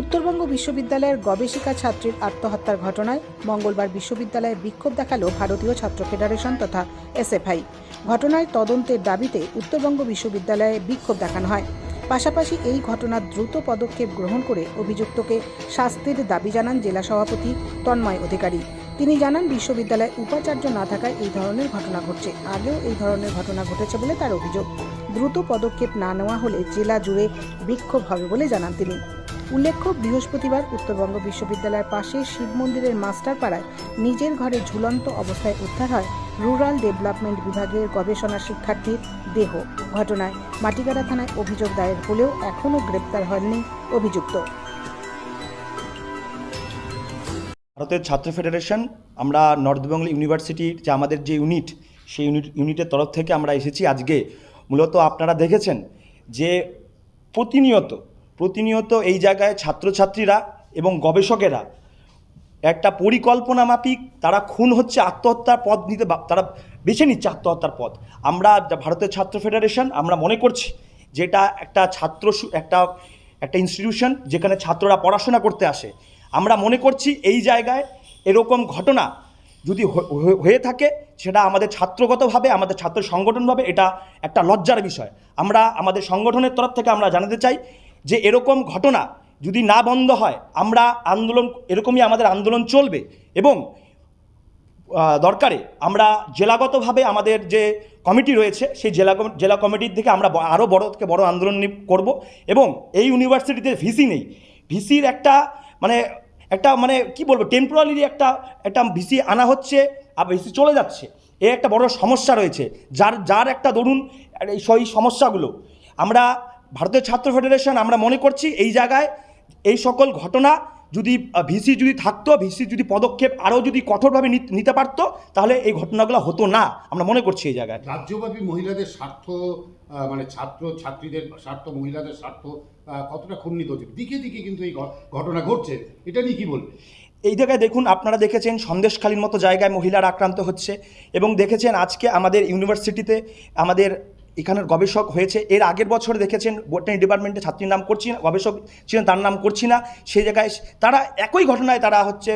উত্তরবঙ্গ বিশ্ববিদ্যালয়ের গবেষিকা ছাত্রীর আত্মহত্যার ঘটনায় মঙ্গলবার বিশ্ববিদ্যালয়ে বিক্ষোভ দেখাল ভারতীয় ছাত্র ফেডারেশন তথা এসএফআই। ঘটনায় তদন্তের দাবিতে উত্তরবঙ্গ বিশ্ববিদ্যালয়ে বিক্ষোভ দেখানো হয়। পাশাপাশি এই ঘটনার দ্রুত পদক্ষেপ গ্রহণ করে অভিযুক্তকে শাস্তির দাবি জানান জেলা সভাপতি তন্ময় অধিকারী। তিনি জানান, বিশ্ববিদ্যালয়ে উপাচার্য না থাকায় এই ধরনের ঘটনা ঘটছে। আগেও এই ধরনের ঘটনা ঘটেছে বলে তার অভিযোগ। দ্রুত পদক্ষেপ না নেওয়া হলে জেলা জুড়ে বিক্ষোভ হবে বলে জানান তিনি। উল্লেখ্য, বৃহস্পতিবার উত্তরবঙ্গ বিশ্ববিদ্যালয়ের পাশে শিব মন্দিরের মাস্টার পাড়ায় নিজের ঘরে ঝুলন্ত অবস্থায় উদ্ধার হয় রুরাল ডেভেলপমেন্ট বিভাগের গবেষণা শিক্ষার্থীর দেহ। ঘটনায় মাটিগাড়া থানায় অভিযোগ দায়ের হলেও এখনও গ্রেপ্তার হননি অভিযুক্ত। ভারতের ছাত্র ফেডারেশন, আমরা নর্থ বেঙ্গল ইউনিভার্সিটির যে আমাদের যে ইউনিট, সেই ইউনিট, ইউনিটের তরফ থেকে আমরা এসেছি আজকে। মূলত আপনারা দেখেছেন যে প্রতিনিয়ত প্রতিনিয়ত এই জায়গায় ছাত্রছাত্রীরা এবং গবেষকেরা একটা পরিকল্পনা মাফিক, তারা খুন হচ্ছে আত্মহত্যার পথ নিতে তারা বেছে নিচ্ছে আত্মহত্যার পথ। আমরা ভারতের ছাত্র ফেডারেশন, আমরা মনে করছি যেটা একটা ছাত্র একটা একটা ইনস্টিটিউশন যেখানে ছাত্ররা পড়াশোনা করতে আসে। আমরা মনে করছি এই জায়গায় এরকম ঘটনা যদি হয়ে থাকে, সেটা আমাদের ছাত্রগতভাবে, আমাদের ছাত্র সংগঠনভাবে এটা একটা লজ্জার বিষয়। আমরা আমাদের সংগঠনের তরফ থেকে আমরা জানাতে চাই যে এরকম ঘটনা যদি না বন্ধ হয়, আমরা আন্দোলন, এরকমই আমাদের আন্দোলন চলবে এবং দরকারে আমরা জেলাগতভাবে আমাদের যে কমিটি রয়েছে, সেই জেলা জেলা কমিটির থেকে আমরা আরও বড়, থেকে বড় আন্দোলন করব এবং এই ইউনিভার্সিটিতে ভিসি নেই। ভিসির একটা মানে একটা মানে কি বলব টেম্পোরারি একটা একটা ভিসি আনা হচ্ছে, আর ভিসি চলে যাচ্ছে। এ একটা বড় সমস্যা রয়েছে। যার যার একটা দরুন এই সমস্যাগুলো। আমরা ভারতীয় ছাত্র ফেডারেশন আমরা মনে করছি এই জায়গায় এই সকল ঘটনা যদি ভিসি যদি থাকতো ভিসি যদি পদক্ষেপ আরও যদি কঠোরভাবে নিতে পারতো তাহলে এই ঘটনাগুলো হতো না। আমরা মনে করছি এই জায়গায়। রাজ্যব্যাপী মহিলাদের স্বার্থ মানে ছাত্র ছাত্রীদের স্বার্থ মহিলাদের স্বার্থ কতটা খণ্ডিত হচ্ছে? দিকে দিকে কিন্তু এই ঘটনা ঘটছে। এটা নিয়ে কি বলবে এই জায়গায় দেখুন আপনারা দেখেছেন সন্দেশখালীর মতো জায়গায় মহিলারা আক্রান্ত হচ্ছে এবং দেখেছেন আজকে আমাদের ইউনিভার্সিটিতে আমাদের এখানের গবেষক হয়েছে। এর আগের বছর দেখেছেন বোটানি ডিপার্টমেন্টে ছাত্রীর নাম করছি না, গবেষক ছিলেন, তার নাম করছি না। সেই জায়গায় তারা একই ঘটনায় তারা হচ্ছে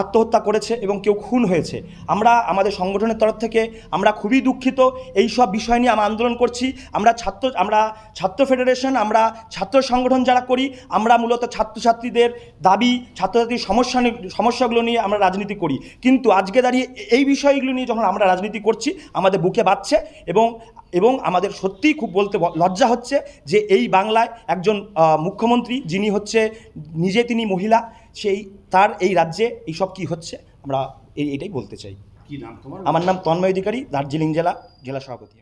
আত্মহত্যা করেছে এবং কেউ খুন হয়েছে। আমরা আমাদের সংগঠনের তরফ থেকে আমরা খুবই দুঃখিত। এই সব বিষয় নিয়ে আমরা আন্দোলন করছি। আমরা ছাত্র আমরা ছাত্র ফেডারেশন, আমরা ছাত্র সংগঠন যারা করি, আমরা মূলত ছাত্রছাত্রীদের দাবি, ছাত্রছাত্রীর সমস্যা সমস্যাগুলো নিয়ে আমরা রাজনীতি করি। কিন্তু আজকে দাঁড়িয়ে এই বিষয়গুলো নিয়ে যখন আমরা রাজনীতি করছি, আমাদের বুকে বাজছে এবং এবং আমাদের সত্যিই খুব বলতে লজ্জা হচ্ছে যে এই বাংলায় একজন মুখ্যমন্ত্রী যিনি হচ্ছে নিজে তিনি মহিলা সেই তার এই রাজ্যে এইসব কি হচ্ছে? আমরা এই এটাই বলতে চাই। কি নাম তোমার? আমার নাম তন্ময় অধিকারী দার্জিলিং জেলা জেলা সভাপতি।